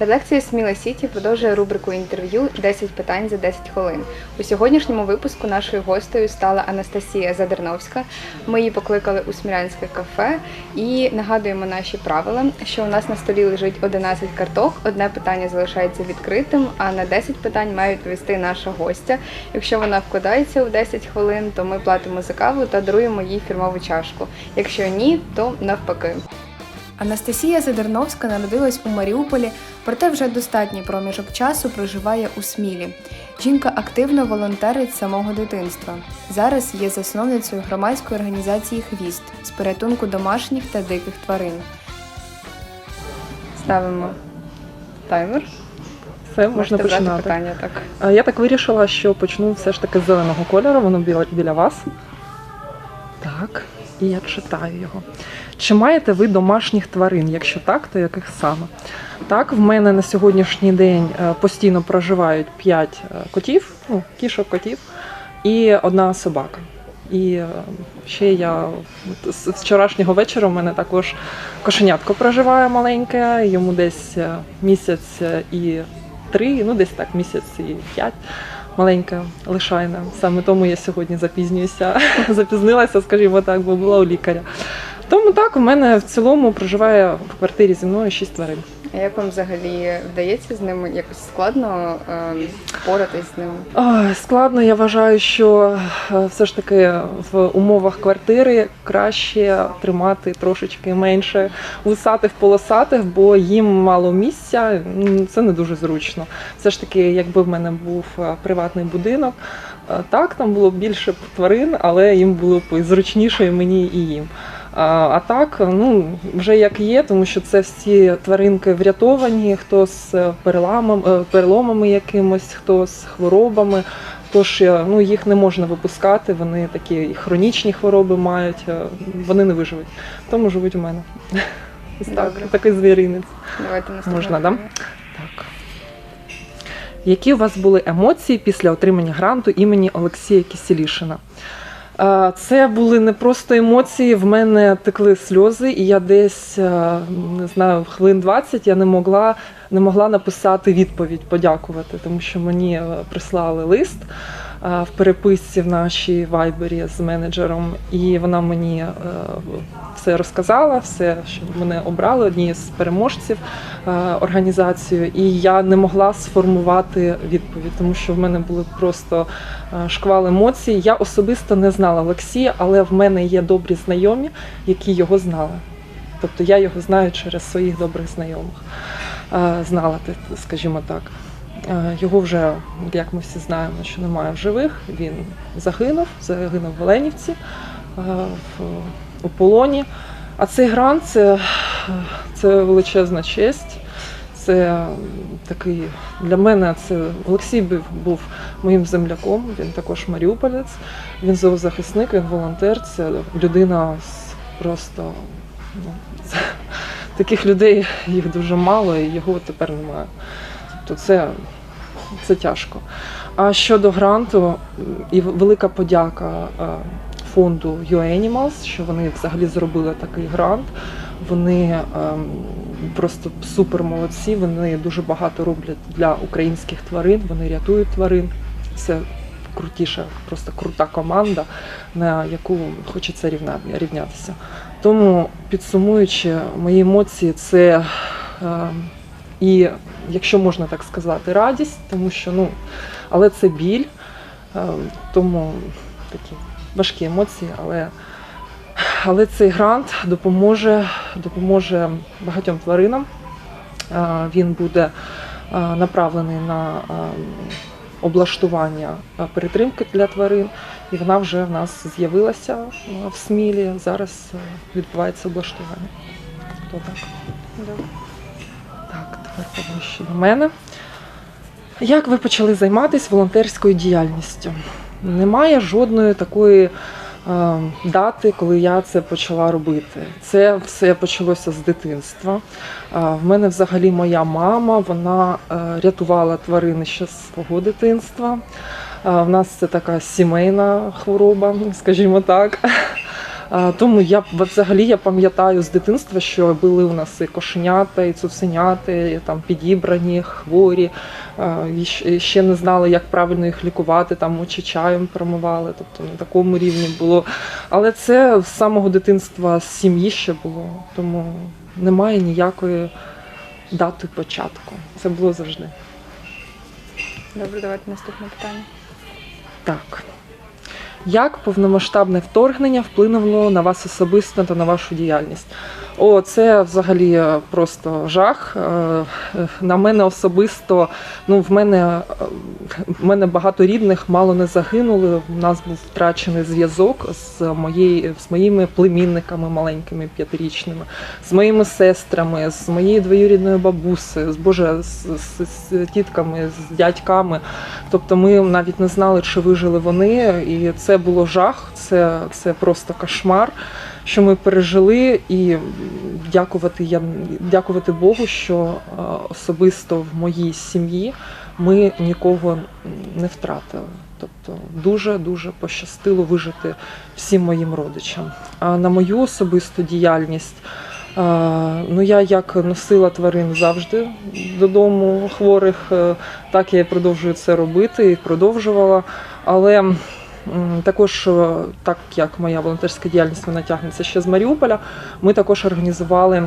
Редакція Сміла Сіті продовжує рубрику інтерв'ю «10 питань за 10 хвилин. У сьогоднішньому випуску нашою гостею стала Анастасія Задерновська. Ми її покликали у Смілянське кафе і нагадуємо наші правила, що у нас на столі лежить 11 карток. Одне питання залишається відкритим, а на 10 питань має відповісти наша гостя. Якщо вона вкладається у 10 хвилин, то ми платимо за каву та даруємо їй фірмову чашку. Якщо ні, то навпаки. Анастасія Задерновська народилась у Маріуполі, проте вже достатній проміжок часу проживає у Смілі. Жінка активно волонтерить з самого дитинства. Зараз є засновницею громадської організації Хвіст з порятунку домашніх та диких тварин. Ставимо таймер. Все, можна Можете починати. питання так. Я так вирішила, що почну все ж таки з зеленого кольору, воно біля, біля вас. І я читаю його. Чи маєте ви домашніх тварин? Якщо так, то яких саме? Так, в мене на сьогоднішній день е, постійно проживають 5 котів, ну, кішок котів, і одна собака. І е, ще я з вчорашнього вечора в мене також кошенятко проживає маленьке, йому десь е, місяць е, і три, ну десь так, місяць і п'ять. Маленька лишайна. Саме тому я сьогодні запізнююся, запізнилася, скажімо так, бо була у лікаря. Тому так, у мене в цілому проживає в квартирі зі мною шість тварин. А як вам взагалі вдається з ними якось складно е, впоратись з ними? Складно, я вважаю, що е, все ж таки в умовах квартири краще тримати трошечки менше вусатих полосатих, бо їм мало місця. Це не дуже зручно. Все ж таки, якби в мене був е, приватний будинок, так там було більше тварин, але їм було б зручніше і мені і їм. А, так, ну вже як є, тому що це всі тваринки врятовані, хто з е, е, переломами якимось, хто з хворобами. Тож е, ну, їх не можна випускати, вони такі хронічні хвороби мають, вони не виживуть. Тому живуть у мене. Ось так, такий звіринець. Давайте наступне Можна, да? Так. Які у вас були емоції після отримання гранту імені Олексія Кісілішина? Е, Це були не просто емоції, в мене текли сльози, і я десь е, не знаю, хвилин 20 я не могла, не могла написати відповідь, подякувати, тому що мені е, прислали лист в переписці в нашій вайбері з менеджером, і вона мені е, все розказала, все, що мене обрали однією з переможців е, організацію, і я не могла сформувати відповідь, тому що в мене були просто е, шквал емоцій. Я особисто не знала Олексія, але в мене є добрі знайомі, які його знали. Тобто я його знаю через своїх добрих знайомих. Е, Знала, скажімо так. Е, Його вже, як ми всі знаємо, що немає в живих. Він загинув, загинув в Оленівці е, у полоні. А цей грант це, це величезна честь. Це такий для мене це Олексій був моїм земляком. Він також маріуполець. Він зоозахисник, він волонтер. Це людина з просто ну, це, таких людей їх дуже мало, і його тепер немає. Тобто це, це тяжко. А щодо гранту, і велика подяка фонду UAnimals, що вони взагалі зробили такий грант. Вони ем, просто супер молодці. Вони дуже багато роблять для українських тварин. Вони рятують тварин. Це крутіша, просто крута команда, на яку хочеться рівнятися. Тому підсумуючи мої емоції, це е, і, якщо можна так сказати, радість, тому що ну, але це біль, е, тому такі важкі емоції, але, але цей грант допоможе, допоможе багатьом тваринам. Е, Він буде е, направлений на е, облаштування перетримки для тварин, і вона вже в нас з'явилася в Смілі. Зараз відбувається облаштування. То так. Тепер поближче до мене. Як ви почали займатися волонтерською діяльністю? Немає жодної такої е, дати, коли я це почала робити. Це все почалося з дитинства. Е, в мене взагалі моя мама, вона е, рятувала тварини ще з свого дитинства. Е, в нас це така сімейна хвороба, скажімо так. Е, Тому я взагалі я пам'ятаю з дитинства, що були у нас і кошенята, і цуценята, і там підібрані, хворі. Е, і ще не знали, як правильно їх лікувати, там мочі чаєм промивали, тобто на такому рівні було. Але це з самого дитинства з сім'ї ще було, тому немає ніякої дати початку. Це було завжди. Добре, давайте наступне питання. Так. Як повномасштабне вторгнення вплинуло на вас особисто та на вашу діяльність? О, це взагалі просто жах. Е, На мене особисто, ну в мене, е, в мене багато рідних мало не загинули. У нас був втрачений зв'язок з, моєю, з моїми племінниками маленькими п'ятирічними, з моїми сестрами, з моєю двоюрідною бабусею, з Боже, з, з, з тітками, з дядьками. Тобто ми навіть не знали, чи вижили вони, і це було жах, це, це просто кошмар, що ми пережили. І дякувати, я, дякувати Богу, що е, особисто в моїй сім'ї ми нікого не втратили. Тобто дуже дуже пощастило вижити всім моїм родичам. А на мою особисту діяльність. е, Ну, я як носила тварин завжди додому хворих, е, так я і продовжую це робити і продовжувала. Але також, е, так як моя волонтерська діяльність вона тягнеться ще з Маріуполя, ми також організували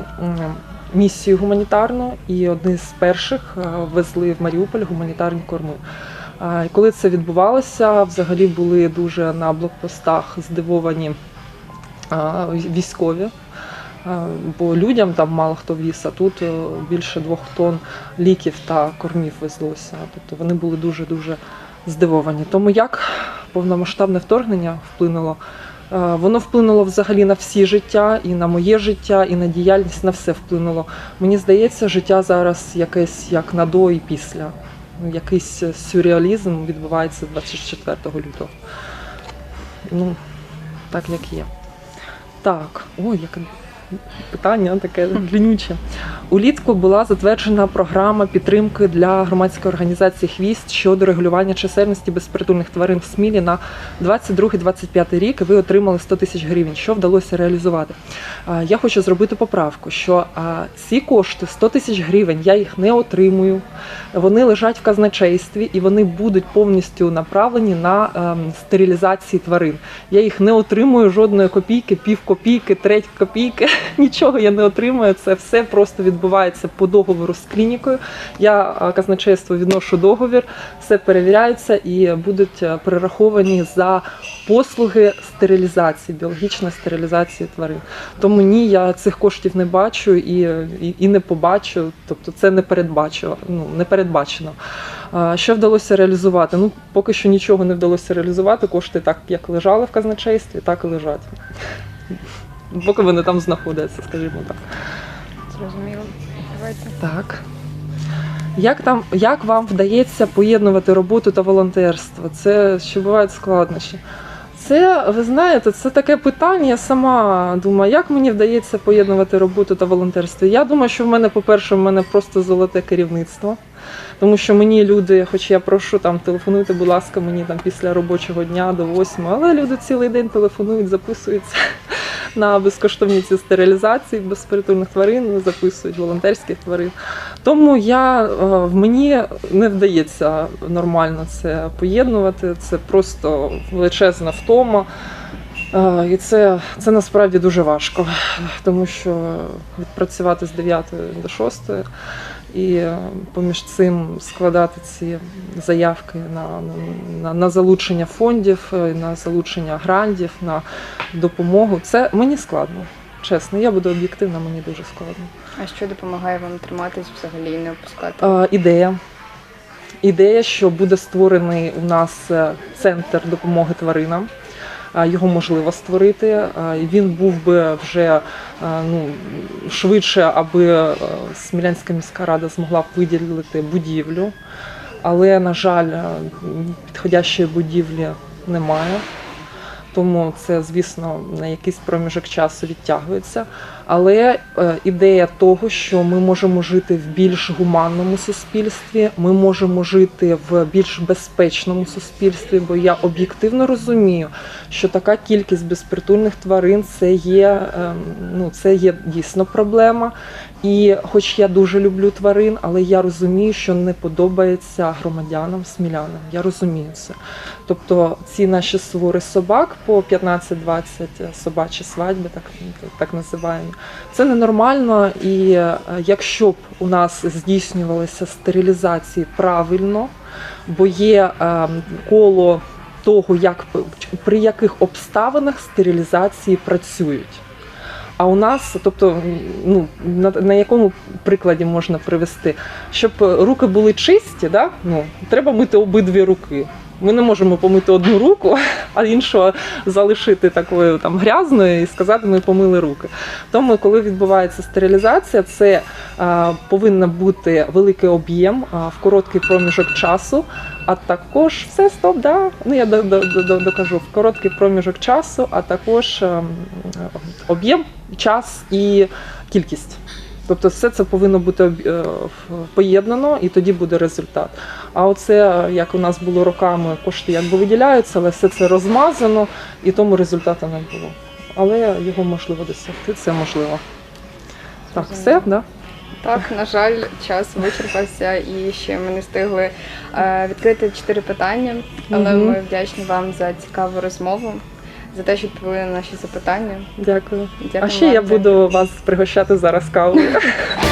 місію гуманітарну і одні з перших е, везли в Маріуполь гуманітарні корми. І коли це відбувалося, взагалі були дуже на блокпостах здивовані військові. Бо людям там мало хто віз, а тут е, більше двох тонн ліків та кормів везлося. Тобто вони були дуже-дуже здивовані. Тому як повномасштабне вторгнення вплинуло? Е, Воно вплинуло взагалі на всі життя, і на моє життя, і на діяльність, на все вплинуло. Мені здається, життя зараз якесь як на до і після. Ну, Якийсь сюрреалізм відбувається 24 лютого. Ну, так як є. Так, ой, яке питання таке длинюче. Улітку була затверджена програма підтримки для громадської організації Хвіст щодо регулювання чисельності безпритульних тварин в Смілі на 22-25 рік. Ви отримали 100 тисяч гривень. Що вдалося реалізувати? Я хочу зробити поправку, що ці кошти 100 тисяч гривень, я їх не отримую. Вони лежать в казначействі і вони будуть повністю направлені на ем, стерилізації тварин. Я їх не отримую жодної копійки, пів копійки, треть копійки. Нічого я не отримую. Це все просто відбувається по договору з клінікою. Я а, казначейству відношу договір, все перевіряється і будуть е, перераховані за послуги стерилізації, біологічної стерилізації тварин. Тому ні, я цих коштів не бачу і, і, і не побачу. Тобто це не передбачено. Ну не передбачено. Що вдалося реалізувати? Ну поки що нічого не вдалося реалізувати. Кошти так як лежали в казначействі, так і лежать. Поки вони там знаходяться, скажімо так. Зрозуміло. Давайте. Так. Як там, як вам вдається поєднувати роботу та волонтерство? Це ще бувають складнощі. Це, ви знаєте, це таке питання. Я сама думаю, як мені вдається поєднувати роботу та волонтерство. Я думаю, що в мене, по-перше, в мене просто золоте керівництво. Тому що мені люди, хоч я прошу там телефонуйте, будь ласка, мені там після робочого дня до восьми, але люди цілий день телефонують, записуються на безкоштовні ці стерилізації безпритульних тварин, записують волонтерських тварин. Тому я е, в мені не вдається нормально це поєднувати. Це просто величезна втома. Е, І це, це насправді дуже важко, тому що відпрацювати з 9 до 6 і е, поміж цим складати ці заявки на, на, на залучення фондів, е, на залучення грантів, на допомогу. Це мені складно. Чесно, я буду об'єктивна, мені дуже складно. А що допомагає вам триматись взагалі і не опускати? Е, ідея. Ідея, що буде створений у нас е, центр допомоги тваринам. Е, Його можливо створити. Е, Він був би вже е, ну, швидше, аби Смілянська міська рада змогла виділити будівлю. Але, на жаль, підходящої будівлі немає. Тому це, звісно, на якийсь проміжок часу відтягується. Але е, ідея того, що ми можемо жити в більш гуманному суспільстві, ми можемо жити в більш безпечному суспільстві, бо я об'єктивно розумію, що така кількість безпритульних тварин це є, ем, ну, це є дійсно проблема. І хоч я дуже люблю тварин, але я розумію, що не подобається громадянам, смілянам. Я розумію це. Тобто ці наші свори собак по 15-20 собачі свадьби, так, так називаємо, це ненормально. І е, якщо б у нас здійснювалися стерилізації правильно, бо є е, коло того, як при яких обставинах стерилізації працюють. А у нас, тобто, ну на, на якому прикладі можна привести, щоб руки були чисті, да? ну, треба мити обидві руки. Ми не можемо помити одну руку, а іншу залишити такою там грязною і сказати, ми помили руки. Тому, коли відбувається стерилізація, це а, повинен бути великий об'єм а, в короткий проміжок часу. А також все стоп, да. Ну я до- до- до- докажу в короткий проміжок часу, а також ем, об'єм, час і кількість. Тобто все це повинно бути е, поєднано, і тоді буде результат. А оце, як у нас було роками, кошти якби виділяються, але все це розмазано, і тому результату не було. Але його можливо досягти, це можливо. Так, все, да? Так, на жаль, час вичерпався і ще ми не встигли е, відкрити чотири питання, але ми вдячні вам за цікаву розмову, за те, що відповіли на наші запитання. Дякую. Дякую А ще вам я буду вас пригощати зараз кавою.